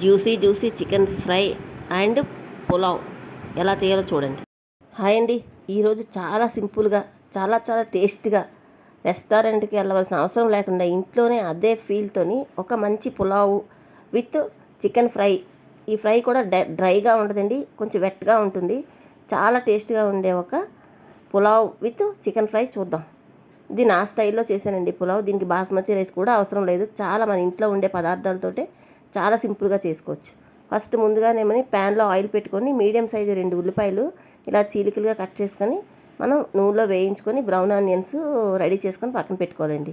Juicy juicy chicken fry and pulao. ఎలా చేయాలో చూడండి. హాయ్ అండి. ఈరోజు చాలా సింపుల్గా చాలా చాలా టేస్ట్గా రెస్టారెంట్కి వెళ్ళవలసిన అవసరం లేకుండా ఇంట్లోనే అదే ఫీల్తోని ఒక మంచి పులావ్ విత్ చికెన్ ఫ్రై. ఈ ఫ్రై కూడా డ్రైగా ఉండదండి కొంచెం వెట్గా ఉంటుంది. చాలా టేస్ట్గా ఉండే ఒక పులావ్ విత్ చికెన్ ఫ్రై చూద్దాం. ఇది నా స్టైల్లో చేశానండి పులావ్. దీనికి బాస్మతి రైస్ కూడా అవసరం లేదు. చాలా మన ఇంట్లో ఉండే పదార్థాలతోటే చాలా సింపుల్గా చేసుకోవచ్చు. ఫస్ట్ ముందుగానేమని ప్యాన్లో ఆయిల్ పెట్టుకొని మీడియం సైజు రెండు ఉల్లిపాయలు ఇలా చీలికలుగా కట్ చేసుకొని మనం నూనెలో వేయించుకొని బ్రౌన్ ఆనియన్స్ రెడీ చేసుకొని పక్కన పెట్టుకోవాలండి.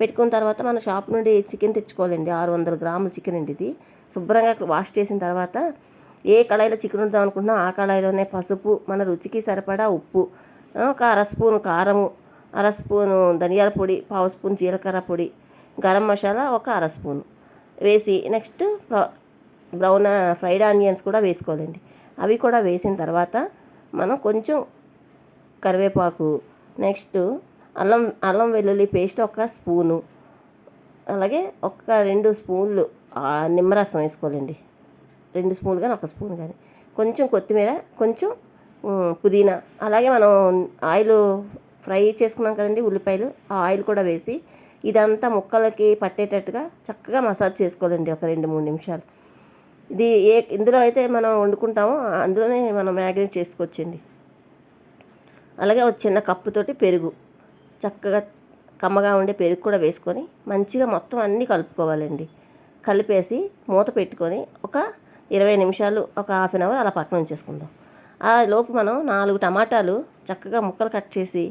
పెట్టుకున్న తర్వాత మనం షాప్ నుండి చికెన్ తెచ్చుకోవాలండి. ఆరు వందల గ్రాముల చికెన్ అండి ఇది. శుభ్రంగా వాష్ చేసిన తర్వాత ఏ కళాయిలో చికెన్ ఉందాం అనుకుంటున్నా ఆ కళాయిలోనే పసుపు మన రుచికి సరిపడా ఉప్పు ఒక అర స్పూన్ కారము అర స్పూను ధనియాల పొడి పావు స్పూన్ జీలకర్ర పొడి గరం మసాలా ఒక అర స్పూను. వేసి నెక్స్ట్ బ్రౌన్ ఫ్రైడ్ ఆనియన్స్ కూడా వేసుకోవాలండి. అవి కూడా వేసిన తర్వాత మనం కొంచెం కరివేపాకు నెక్స్ట్ అల్లం అల్లం వెల్లుల్లి పేస్ట్ ఒక స్పూను అలాగే ఒక రెండు స్పూన్లు నిమ్మరసం వేసుకోవాలండి. రెండు స్పూన్లు కానీ ఒక స్పూన్ కానీ. కొంచెం కొత్తిమీర కొంచెం పుదీనా అలాగే మనం ఆయిల్ ఫ్రై చేసుకున్నాం కదండి ఉల్లిపాయలు ఆ ఆయిల్ కూడా వేసి ఇదంతా ముక్కలకి పట్టేటట్టుగా చక్కగా మసాజ్ చేసుకోవాలండి ఒక రెండు మూడు నిమిషాలు. ఇది ఏ ఇందులో అయితే మనం వండుకుంటామో అందులోనే మనం మ్యాగ్నేట్ చేసుకోవచ్చండి. అలాగే ఒక చిన్న కప్పుతోటి పెరుగు. చక్కగా కమ్మగా ఉండే పెరుగు కూడా వేసుకొని మంచిగా మొత్తం అన్నీ కలుపుకోవాలండి. కలిపేసి మూత పెట్టుకొని ఒక ఇరవై నిమిషాలు ఒక హాఫ్ అన్ అవర్ అలా పక్కన ఉంచేసుకుందాం. ఆ లోపు మనం నాలుగు టమాటాలు చక్కగా ముక్కలు కట్ చేసి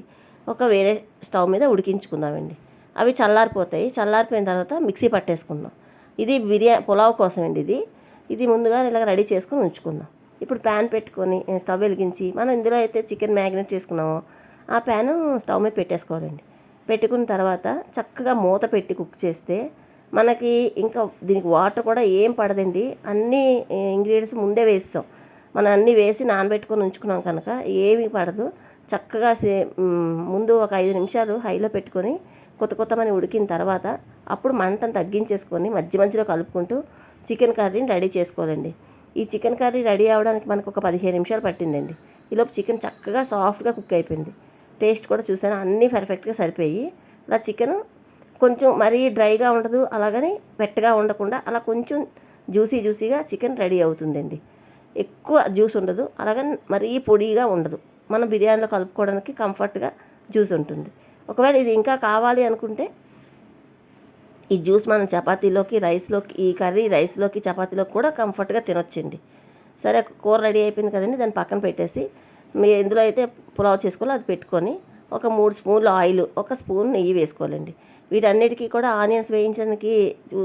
ఒక వేరే స్టవ్ మీద ఉడికించుకుందామండి. అవి చల్లారిపోతాయి. చల్లారిపోయిన తర్వాత మిక్సీ పట్టేసుకుందాం. ఇది బిర్యా పులావ్ కోసం అండి ఇది. ఇది ముందుగా ఇలా రెడీ చేసుకొని ఉంచుకుందాం. ఇప్పుడు ప్యాన్ పెట్టుకొని స్టవ్ వెలిగించి మనం ఇందులో అయితే చికెన్ మ్యాగ్నేట్ చేసుకున్నామో ఆ ప్యాను స్టవ్ మీద పెట్టేసుకోవాలండి. పెట్టుకున్న తర్వాత చక్కగా మూత పెట్టి కుక్ చేస్తే మనకి ఇంకా దీనికి వాటర్ కూడా ఏం పడదండి. అన్ని ఇంగ్రీడియంట్స్ ముందే వేస్తాం. మనం అన్నీ వేసి నానబెట్టుకొని ఉంచుకున్నాం కనుక ఏమీ పడదు. చక్కగా సే ముందు ఒక ఐదు నిమిషాలు హైలో పెట్టుకొని కొత్త కొత్తమని ఉడికిన తర్వాత అప్పుడు మంటను తగ్గించేసుకొని మధ్య మధ్యలో కలుపుకుంటూ చికెన్ కర్రీని రెడీ చేసుకోవాలండి. ఈ చికెన్ కర్రీ రెడీ అవ్వడానికి మనకు ఒక పదిహేను నిమిషాలు పట్టిందండి. ఈలోపు చికెన్ చక్కగా సాఫ్ట్గా కుక్ అయిపోయింది. టేస్ట్ కూడా చూసాను అన్నీ పర్ఫెక్ట్గా సరిపోయి. అలా చికెన్ కొంచెం మరీ డ్రైగా ఉండదు అలాగని వెట్టగా ఉండకుండా అలా కొంచెం జ్యూసీ జ్యూసీగా చికెన్ రెడీ అవుతుందండి. ఎక్కువ జ్యూస్ ఉండదు అలాగని మరీ పొడిగా ఉండదు. మనం బిర్యానీలో కలుపుకోవడానికి కంఫర్ట్గా జ్యూస్ ఉంటుంది. ఒకవేళ ఇది ఇంకా కావాలి అనుకుంటే ఈ జ్యూస్ మనం చపాతీలోకి రైస్లోకి ఈ కర్రీ రైస్లోకి చపాతీలోకి కూడా కంఫర్ట్గా తినొచ్చండి. సరే కూర రెడీ అయిపోయింది కదండి దాన్ని పక్కన పెట్టేసి మీరు ఎందులో అయితే పులావ్ చేసుకోవాలో అది పెట్టుకొని ఒక మూడు స్పూన్లు ఆయిల్ ఒక స్పూన్ నెయ్యి వేసుకోవాలండి. వీటన్నిటికీ కూడా ఆనియన్స్ వేయించడానికి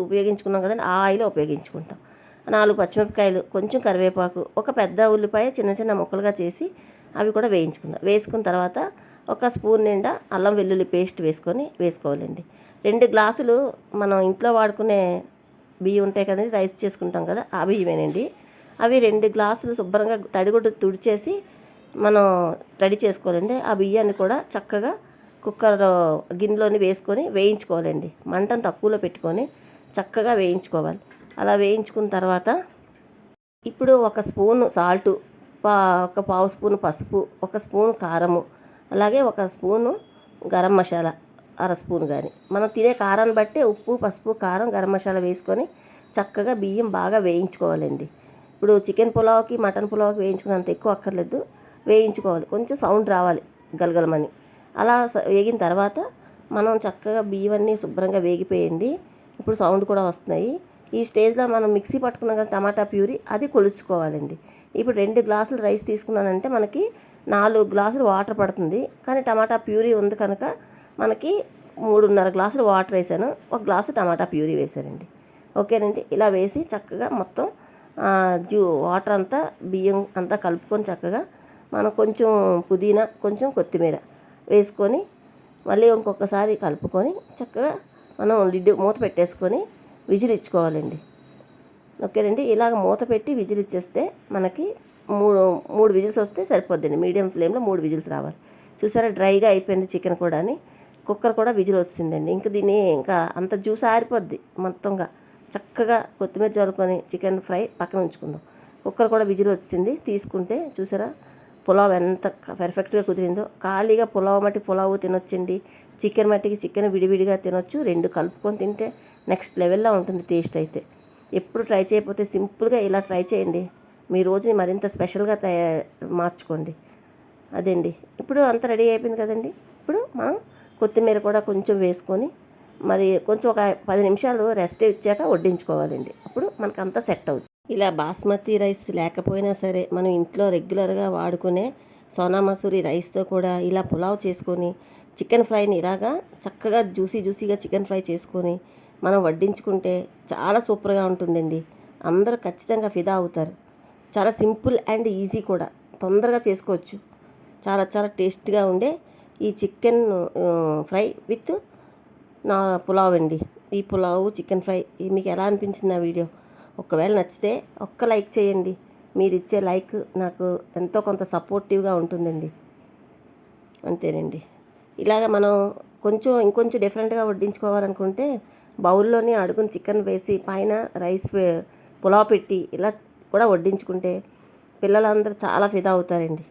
ఉపయోగించుకున్నాం కదండి ఆ ఆయిల్ ఉపయోగించుకుంటాం. నాలుగు పచ్చిమిరపకాయలు కొంచెం కరివేపాకు ఒక పెద్ద ఉల్లిపాయ చిన్న చిన్న ముక్కలుగా చేసి అవి కూడా వేయించుకుందాం. వేసుకున్న తర్వాత ఒక స్పూన్ నిండా అల్లం వెల్లుల్లి పేస్ట్ వేసుకొని వేసుకోవాలండి. రెండు గ్లాసులు మనం ఇంట్లో వాడుకునే బియ్యం ఉంటాయి కదండి రైస్ చేసుకుంటాం కదా ఆ బియ్యమేనండి. అవి రెండు గ్లాసులు శుభ్రంగా తడిగుడ్డు తుడిచేసి మనం రెడీ చేసుకోవాలండి. ఆ బియ్యాన్ని కూడా చక్కగా కుక్కర్ గిన్నెలోని వేసుకొని వేయించుకోవాలండి. మంటను తక్కువలో పెట్టుకొని చక్కగా వేయించుకోవాలి. అలా వేయించుకున్న తర్వాత ఇప్పుడు ఒక స్పూన్ సాల్టు పా ఒక పావు స్పూన్ పసుపు ఒక స్పూన్ కారము అలాగే ఒక స్పూను గరం మసాలా అర స్పూన్ కానీ మనం తినే కారాన్ని బట్టి ఉప్పు పసుపు కారం గరం మసాలా వేసుకొని చక్కగా బియ్యం బాగా వేయించుకోవాలండి. ఇప్పుడు చికెన్ పులావ్కి మటన్ పులావ్కి వేయించుకున్నంత ఎక్కువ అక్కర్లేదు. వేయించుకోవాలి. కొంచెం సౌండ్ రావాలి గలగలమని. అలా వేగిన తర్వాత మనం చక్కగా బియ్యం అన్నీ శుభ్రంగా వేగిపోయింది ఇప్పుడు సౌండ్ కూడా వస్తున్నాయి. ఈ స్టేజ్లో మనం మిక్సీ పట్టుకున్నాక టమాటా ప్యూరీ అది కొలుచుకోవాలండి. ఇప్పుడు రెండు గ్లాసులు రైస్ తీసుకున్నానంటే మనకి నాలుగు గ్లాసులు వాటర్ పడుతుంది. కానీ టమాటా ప్యూరీ ఉంది కనుక మనకి మూడున్నర గ్లాసులు వాటర్ వేసాను. ఒక గ్లాసు టమాటా ప్యూరీ వేసానండి ఓకేనండి? ఇలా వేసి చక్కగా మొత్తం జ్యూ వాటర్ అంతా బియ్యం అంతా కలుపుకొని చక్కగా మనం కొంచెం పుదీనా కొంచెం కొత్తిమీర వేసుకొని మళ్ళీ ఇంకొకసారి కలుపుకొని చక్కగా మనం లిడ్ మూత పెట్టేసుకొని విజిల్ ఇచ్చుకోవాలండి. ఓకేనండి? ఇలాగ మూత పెట్టి విజిల్ ఇచ్చేస్తే మనకి మూడు మూడు విజిల్స్ వస్తే సరిపోద్దండి. మీడియం ఫ్లేమ్లో మూడు విజిల్స్ రావాలి. చూసారా? డ్రైగా అయిపోయింది చికెన్ కూడా అని. కుక్కర్ కూడా విజిల్ వచ్చిందండి. ఇంకా దీన్ని ఇంకా అంత జ్యూస్ ఆరిపోద్ది మొత్తంగా. చక్కగా కొత్తిమీర చల్లుకొని చికెన్ ఫ్రై పక్కన ఉంచుకుందాం. కుక్కర్ కూడా విజిల్ వచ్చింది. తీసుకుంటే చూసారా? పులావ్ ఎంత పర్ఫెక్ట్గా కుదిరిందో. ఖాళీగా పులావ్ మట్టి పులావ్ తినొచ్చండి. చికెన్ మట్టికి చికెన్ విడివిడిగా తినొచ్చు. రెండు కలుపుకొని తింటే నెక్స్ట్ లెవెల్లో ఉంటుంది టేస్ట్ అయితే. ఎప్పుడు ట్రై చేయకపోతే సింపుల్గా ఇలా ట్రై చేయండి. మీ రోజుని మరింత స్పెషల్గా తయా మార్చుకోండి. అదండి. ఇప్పుడు అంత రెడీ అయిపోయింది కదండి. ఇప్పుడు మనం కొత్తిమీర కూడా కొంచెం వేసుకొని మరి కొంచెం ఒక పది నిమిషాలు రెస్ట్ ఇచ్చాక వడ్డించుకోవాలండి. అప్పుడు మనకు అంతా సెట్ అవుతుంది. ఇలా బాస్మతి రైస్ లేకపోయినా సరే మనం ఇంట్లో రెగ్యులర్గా వాడుకునే సోనా మసూరి రైస్తో కూడా ఇలా పులావ్ చేసుకొని చికెన్ ఫ్రైని ఇలాగా చక్కగా జ్యూసీ జ్యూసీగా చికెన్ ఫ్రై చేసుకొని మనం వడ్డించుకుంటే చాలా సూపర్గా ఉంటుందండి. అందరూ ఖచ్చితంగా ఫిదా అవుతారు. చాలా సింపుల్ అండ్ ఈజీ కూడా. తొందరగా చేసుకోవచ్చు. చాలా చాలా టేస్ట్గా ఉండే ఈ చికెన్ ఫ్రై విత్ నా పులావ్ అండి. ఈ పులావ్ చికెన్ ఫ్రై మీకు ఎలా అనిపించింది నా వీడియో? ఒకవేళ నచ్చితే ఒక్క లైక్ చేయండి. మీరు ఇచ్చే లైక్ నాకు ఎంతో కొంత సపోర్టివ్గా ఉంటుందండి. అంతేనండి. ఇలాగ మనం కొంచెం ఇంకొంచెం డిఫరెంట్గా వడ్డించుకోవాలనుకుంటే బౌల్లోని అడుగుని చికెన్ వేసి పైన రైస్ పులావ్ పెట్టి ఇలా కూడా వడ్డించుకుంటే పిల్లలందరూ చాలా ఫిదా అవుతారండి.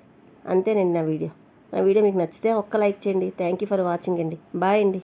అంతేనండి నా వీడియో. నా వీడియో మీకు నచ్చితే ఒక్క లైక్ చేయండి. థ్యాంక్ యూ ఫర్ వాచింగ్ అండి. బాయ్ అండి.